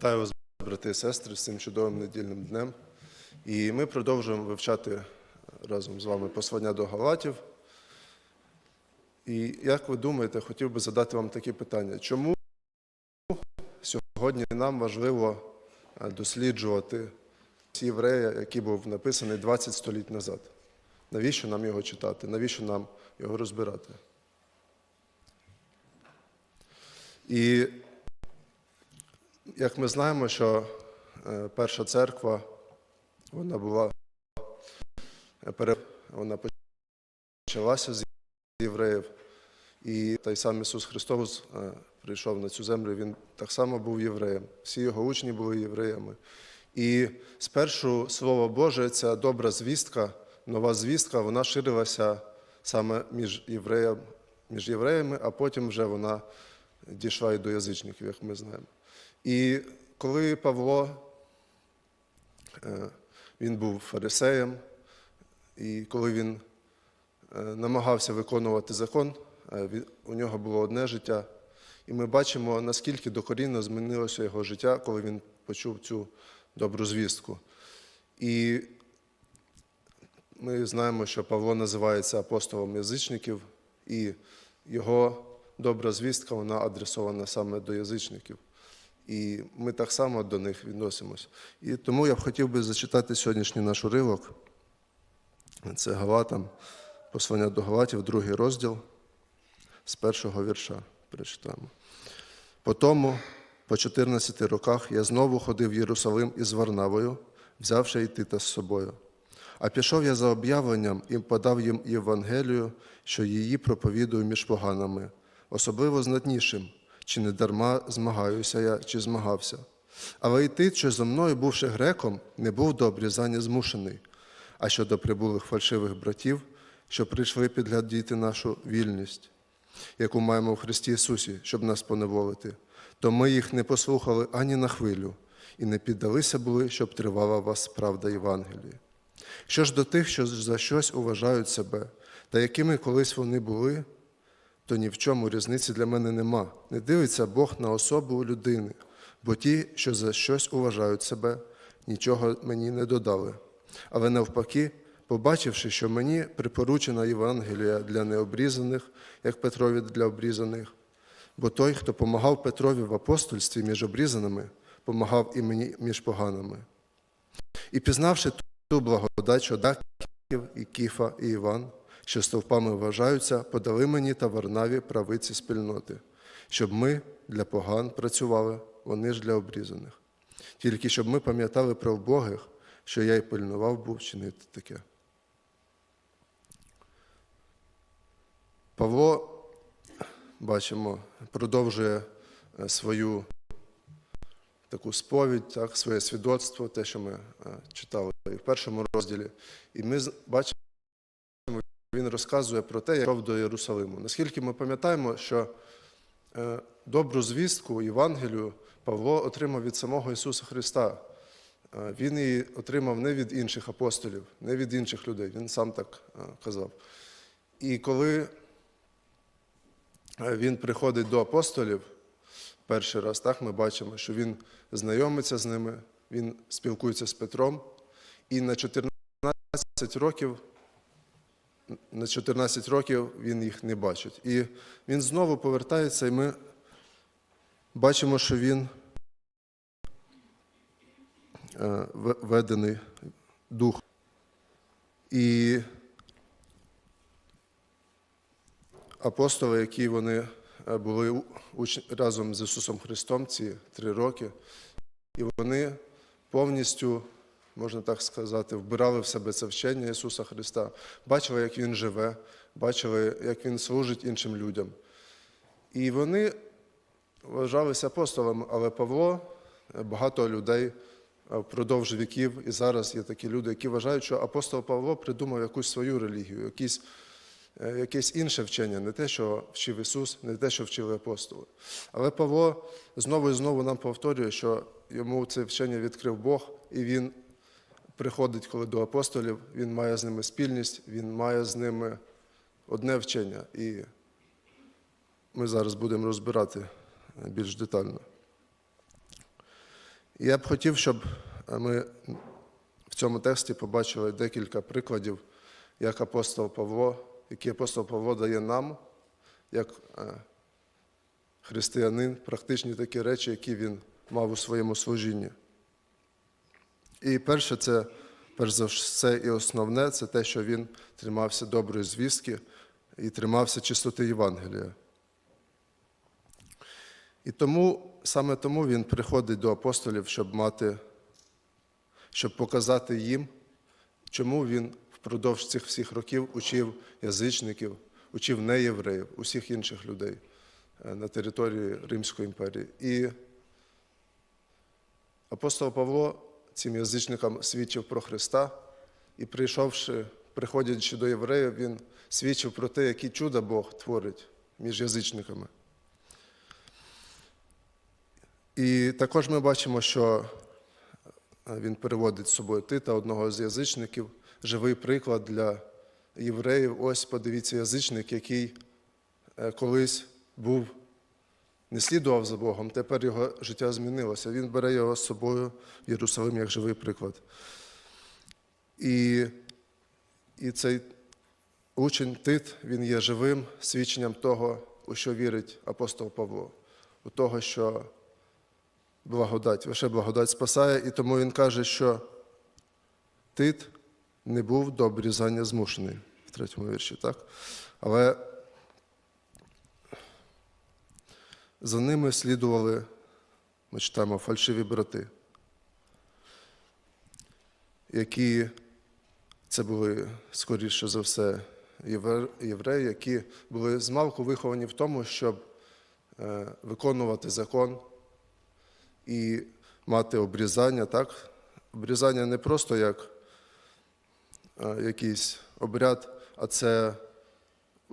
Вітаю вас, брати і сестри, з цим чудовим недільним днем. І ми продовжуємо вивчати разом з вами послання до Галатів. І як ви думаєте, хотів би задати вам таке питання: чому сьогодні нам важливо е, досліджувати єврея, який був написаний 20 століть назад? Навіщо нам його читати? Навіщо нам його розбирати? І як ми знаємо, що е, перша церква вона була е, вона почалася з євреїв, і той сам Ісус Христос е, прийшов на цю землю, Він так само був євреєм. Всі його учні були євреями. І спершу Слово Боже, ця добра звістка, нова звістка, вона ширилася саме між євреями, між євреями, а потім вже вона дійшла і до язичників, як ми знаємо. І коли Павло е, він був фарисеєм, і коли він е, намагався виконувати закон, е, у нього було одне життя. І ми бачимо, наскільки докорінно змінилося його життя, коли він почув цю добру звістку. І ми знаємо, що Павло називається апостолом язичників, і його добра звістка вона адресована саме до язичників. І ми так само до них відносимось. І тому я б хотів би зачитати сьогоднішній наш уривок. Це Галатам, послання до Галатів, другий розділ з першого вірша. Прочитаємо. По тому, по 14 роках, я знову ходив в Єрусалим із Варнавою, взявши й Тита з собою. А пішов я за об'явленням і подав їм Євангелію, що її проповідую між поганами, особливо знатнішим, чи не дарма змагаюся я, чи змагався. Але й ти, що зо мною, бувши греком, не був до обрізання змушений. А щодо прибулих фальшивих братів, що прийшли підглядіти нашу вільність, яку маємо в Христі Ісусі, щоб нас поневолити, то ми їх не послухали ані на хвилю, і не піддалися були, щоб тривала вас правда Євангелії. Що ж до тих, що за щось уважають себе, та якими колись вони були, то ні в чому різниці для мене нема. Не дивиться Бог на особу людини, бо ті, що за щось уважають себе, нічого мені не додали. Але навпаки, побачивши, що мені припоручена Євангелія для необрізаних, як Петрові для обрізаних, бо той, хто помагав Петрові в апостольстві між обрізаними, помагав і мені між поганими. І пізнавши ту благодать, що Даків, і Кіфа, і Іван, що стовпами вважаються, подали мені та Варнаві правиці спільноти, щоб ми для поган працювали, вони ж для обрізаних. Тільки щоб ми пам'ятали про вбогих, що я й пильнував був чинити таке. Павло, бачимо, продовжує е, свою таку сповідь, так, своє свідоцтво, те, що ми е, читали і в першому розділі. І ми бачимо, він розказує про те, як йшов до Єрусалиму. Наскільки ми пам'ятаємо, що е, добру звістку Євангелію Павло отримав від самого Ісуса Христа. Е, Він її отримав не від інших апостолів, не від інших людей. Він сам так е, казав. І коли він приходить до апостолів, перший раз, так ми бачимо, що він знайомиться з ними, він спілкується з Петром, і на 14 років, на 14 років він їх не бачить. І він знову повертається, і ми бачимо, що він е, ведений дух. І апостоли, які вони е, були разом з Ісусом Христом ці три роки, і вони повністю, можна так сказати, вбирали в себе це вчення Ісуса Христа, бачили, як Він живе, бачили, як Він служить іншим людям. І вони вважалися апостолами, але Павло, багато людей е, впродовж віків, і зараз є такі люди, які вважають, що апостол Павло придумав якусь свою релігію, якісь е, якесь інше вчення, не те, що вчив Ісус, не те, що вчили апостоли. Але Павло знову і знову нам повторює, що йому це вчення відкрив Бог, і він приходить, коли до апостолів, він має з ними спільність, він має з ними одне вчення. І ми зараз будемо розбирати більш детально. Я б хотів, щоб е, ми в цьому тексті побачили декілька прикладів, як апостол Павло, які апостол Павло дає нам, як е, християнин, практичні такі речі, які він мав у своєму служінні. І перше, це, перш за все, і основне, це те, що він тримався доброї звістки і тримався чистоти Євангелія. І тому, саме тому він приходить до апостолів, щоб мати, щоб показати їм, чому він впродовж цих всіх років учив язичників, учив неєвреїв, усіх інших людей е, на території Римської імперії. І апостол Павло цим язичникам свідчив про Христа, і прийшовши, приходячи до євреїв, він свідчив про те, які чуда Бог творить між язичниками. І також ми бачимо, що е, він переводить з собою Тита, одного з язичників, живий приклад для євреїв. Ось подивіться, язичник, який е, колись був, не слідував за Богом, тепер його життя змінилося. Він бере його з собою в Єрусалим як живий приклад. І, і цей учень Тит, він є живим свідченням того, у що вірить апостол Павло, у того, що благодать, лише благодать спасає, і тому він каже, що Тит не був до обрізання змушений в третьому вірші, так? Але за ними слідували, ми читаємо, фальшиві брати, які це були, скоріше за все, євреї, які були змалку виховані в тому, щоб е, виконувати закон і мати обрізання, так? Обрізання не просто як е, якийсь обряд, а це,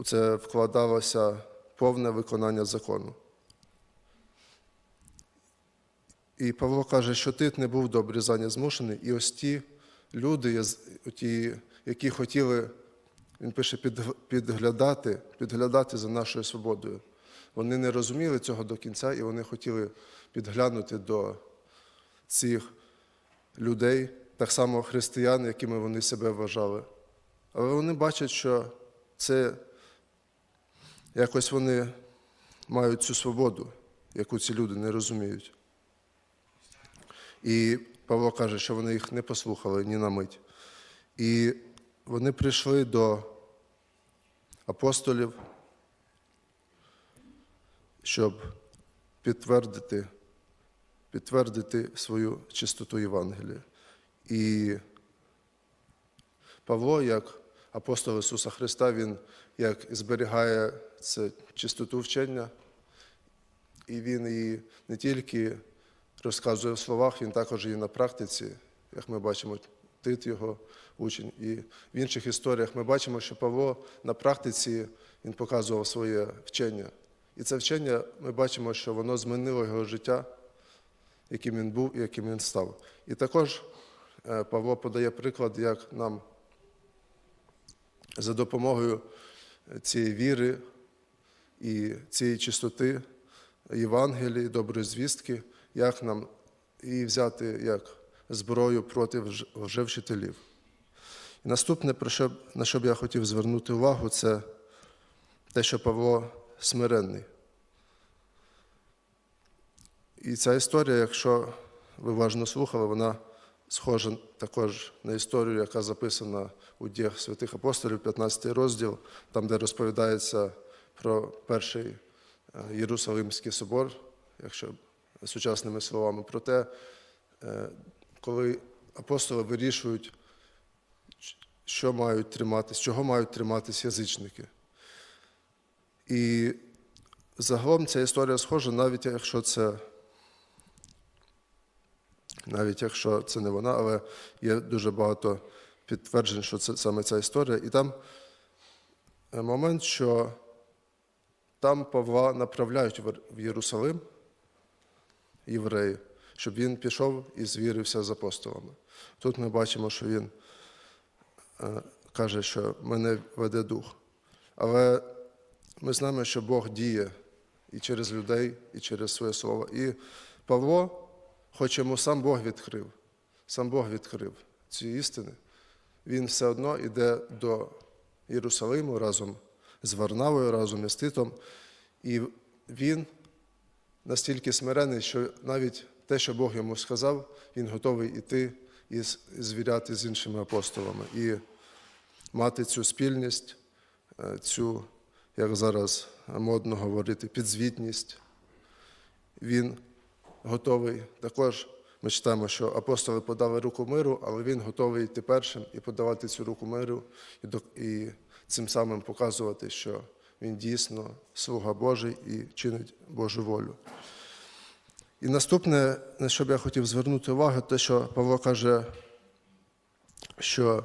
це вкладалося повне виконання закону. І Павло каже, що Тит не був до обрізання змушений, і ось ті люди, ті, які хотіли, він пише, підглядати, підглядати за нашою свободою. Вони не розуміли цього до кінця, і вони хотіли підглянути до цих людей, так само християн, якими вони себе вважали. Але вони бачать, що це якось вони мають цю свободу, яку ці люди не розуміють. І Павло каже, що вони їх не послухали ні на мить. І вони прийшли до апостолів, щоб підтвердити, підтвердити свою чистоту Євангелія. І Павло, як апостол Ісуса Христа, він як зберігає це чистоту вчення, і він її не тільки розказує в словах, він також і на практиці, як ми бачимо, Тит його учень. І в інших історіях ми бачимо, що Павло на практиці він показував своє вчення. І це вчення ми бачимо, що воно змінило його життя, яким він був і яким він став. І також е, Павло подає приклад, як нам за допомогою цієї віри і цієї чистоти Євангелії, доброї звістки, як нам і взяти як зброю проти лж- лжевчителів. І наступне, на що б я хотів звернути увагу, це те, що Павло смиренний. І ця історія, якщо ви уважно слухали, вона схожа також на історію, яка записана у діях святих апостолів, 15 розділ, там, де розповідається про перший е, Єрусалимський собор, якщо сучасними словами, про те, е, коли апостоли вирішують, що мають триматись, чого мають триматись язичники. І загалом ця історія схожа, навіть якщо це навіть якщо це не вона, але є дуже багато підтверджень, що це саме ця історія. І там е, момент, що там Павла направляють в в Єрусалим євреї, щоб він пішов і звірився з апостолами. Тут ми бачимо, що він е, каже, що мене веде дух. Але ми знаємо, що Бог діє і через людей, і через своє слово. І Павло, хоч йому сам Бог відкрив, сам Бог відкрив ці істини, він все одно йде до Єрусалиму разом з Варнавою, разом із Титом, і він настільки смирений, що навіть те, що Бог йому сказав, він готовий іти і звіряти з іншими апостолами, і мати цю спільність, е, цю, як зараз модно говорити, підзвітність. Він готовий також. Ми читаємо, що апостоли подали руку миру, але він готовий йти першим і подавати цю руку миру, і цим самим показувати, що він дійсно слуга Божий і чинить Божу волю. І наступне, на що б я хотів звернути увагу, те, що Павло каже, що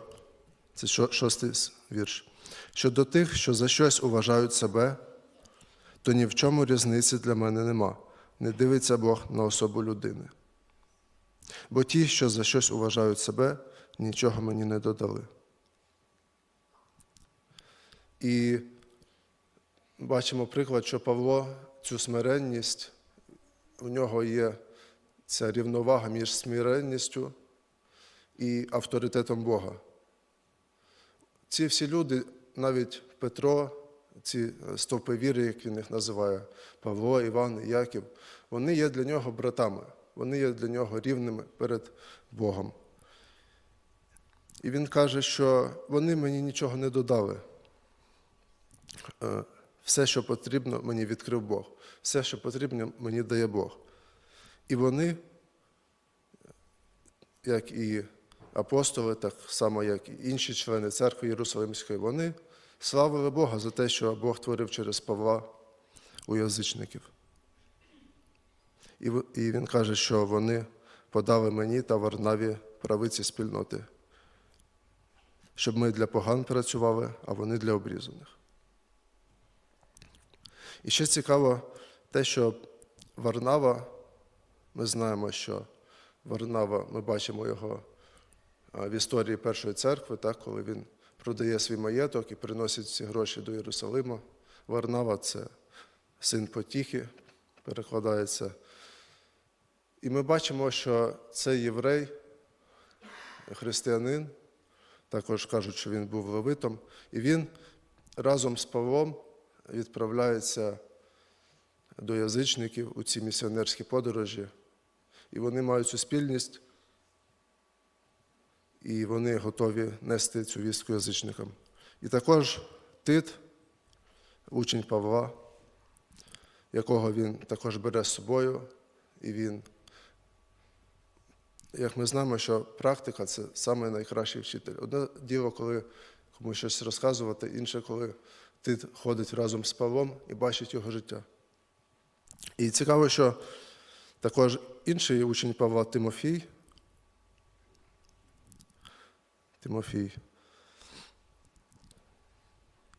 це шостий вірш. Що до тих, що за щось уважають себе, то ні в чому різниці для мене нема. Не дивиться Бог на особу людини. Бо ті, що за щось уважають себе, нічого мені не додали. І бачимо приклад, що Павло цю смиренність, у нього є ця рівновага між смиренністю і авторитетом Бога. Ці всі люди, навіть Петро, ці стовпи віри, як він їх називає, Павло, Іван, Яків, вони є для нього братами, вони є для нього рівними перед Богом. І він каже, що вони мені нічого не додали. Все, що потрібно, мені відкрив Бог. Все, що потрібно, мені дає Бог. І вони, як і апостоли, так само, як і інші члени церкви Єрусалимської, вони славили Бога за те, що Бог творив через Павла у язичників. І він каже, що вони подали мені та Варнаві правиці спільноти, щоб ми для поган працювали, а вони для обрізаних. І ще цікаво те, що Варнава, ми знаємо, що Варнава, ми бачимо його в історії Першої церкви, так, коли він продає свій маєток і приносить ці гроші до Єрусалима. Варнава це син потіхи, перекладається. І ми бачимо, що цей єврей, християнин, також кажуть, що він був левитом, і він разом з Павлом відправляється до язичників у ці місіонерські подорожі, і вони мають цю спільність, і вони готові нести цю вістку язичникам. І також Тит, учень Павла, якого він також бере з собою, і він, як ми знаємо, що практика це найкращий вчитель. Одне діло, коли комусь щось розказувати, інше, коли Тит ходить разом з Павлом і бачить його життя. І цікаво, що також інший учень Павла Тимофій, Тимофій.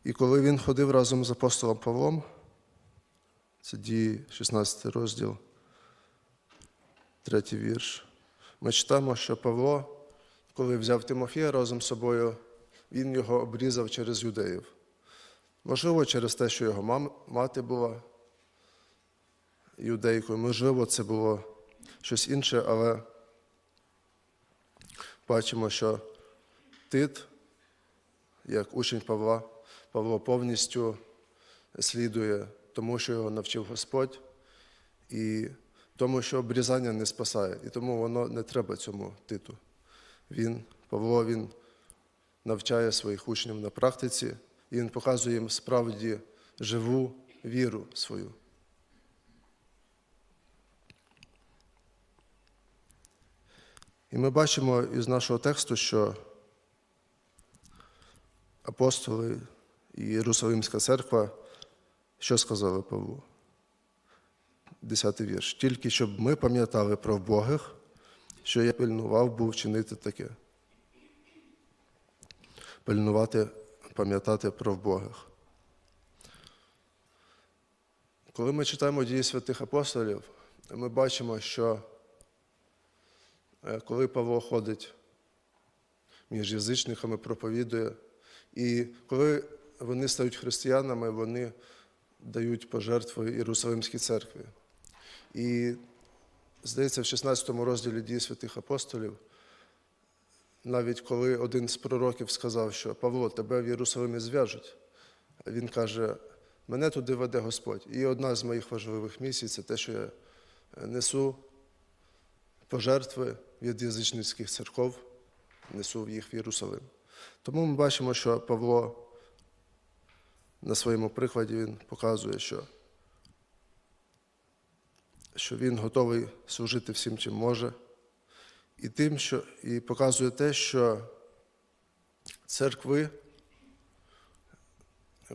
І коли він ходив разом з апостолом Павлом, це дії 16 розділ, третій вірш, ми читаємо, що Павло, коли взяв Тимофія разом з собою, він його обрізав через юдеїв. Можливо, через те, що його мати була юдейкою, можливо, це було щось інше, але бачимо, що Тит, як учень Павла, Павло повністю слідує тому, що його навчив Господь, і тому, що обрізання не спасає, і тому воно не треба цьому титу. Він, Павло, він навчає своїх учнів на практиці, і він показує їм справді живу віру свою. І ми бачимо із нашого тексту, що апостоли і Єрусалимська церква, що сказали Павлу? Десятий вірш. Тільки щоб ми пам'ятали про вбогих, що я пильнував був чинити таке. Пильнувати, пам'ятати про вбогих. Коли ми читаємо дії святих апостолів, ми бачимо, що е, коли Павло ходить між язичниками, проповідує, і коли вони стають християнами, вони дають пожертви Єрусалимській церкві. І здається, в 16 розділі дії святих апостолів, навіть коли один з пророків сказав, що Павло, тебе в Єрусалимі зв'яжуть, він каже, мене туди веде Господь. І одна з моїх важливих місій це те, що я несу пожертви від язичницьких церков, несу їх в Єрусалим. Тому ми бачимо, що Павло на своєму прикладі він показує, що, що він готовий служити всім, чим може, і тим, що, і показує те, що церкви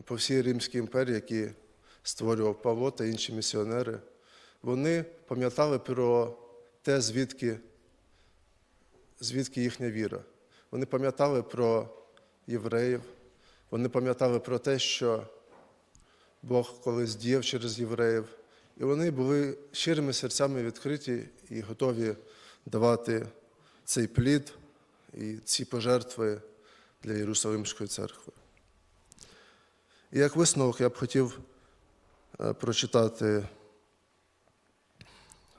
по всій Римській імперії, які створював Павло та інші місіонери, вони пам'ятали про те, звідки, звідки їхня віра. Вони пам'ятали про євреїв, вони пам'ятали про те, що Бог колись діяв через євреїв, і вони були щирими серцями відкриті і готові давати цей плід і ці пожертви для Єрусалимської церкви. І як висновок я б хотів е, прочитати,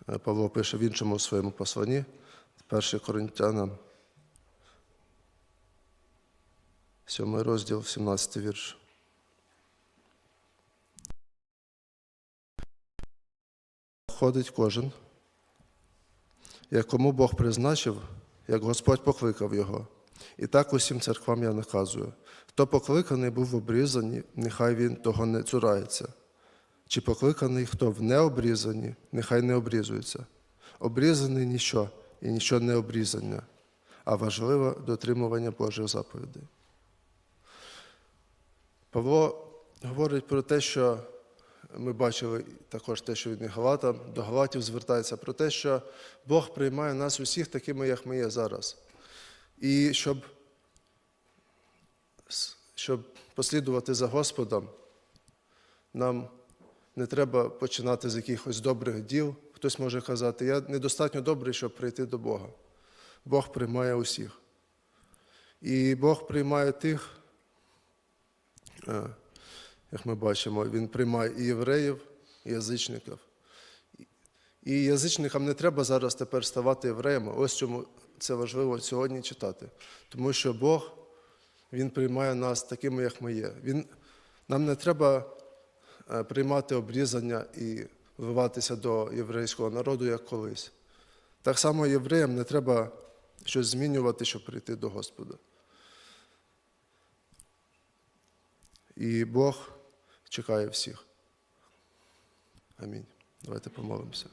е, Павло пише в іншому своєму посланні, 1 Коринтянам, 7 розділ, 17 вірш. Ходить кожен, як кому Бог призначив, як Господь покликав його. І так усім церквам я наказую. Хто покликаний був в обрізанні, нехай він того не цурається. Чи покликаний, хто в необрізанні, нехай не обрізується. Обрізаний ніщо і ніщо не обрізання, а важливе дотримування Божих заповідей. Павло говорить про те, що ми бачили також те, що він і Галатам, до Галатів звертається про те, що Бог приймає нас усіх такими, як ми є зараз. І щоб, щоб послідувати за Господом, нам не треба починати з якихось добрих діл. Хтось може казати, я недостатньо добрий, щоб прийти до Бога. Бог приймає усіх. І Бог приймає тих, е, як ми бачимо, Він приймає і євреїв, і язичників. І язичникам не треба зараз тепер ставати євреями. Ось чому це важливо сьогодні читати. Тому що Бог, Він приймає нас такими, як ми є. Він, нам не треба е, приймати обрізання і вливатися до єврейського народу, як колись. Так само євреям не треба щось змінювати, щоб прийти до Господа. І Бог чекає всіх. Амінь. Давайте помолимося.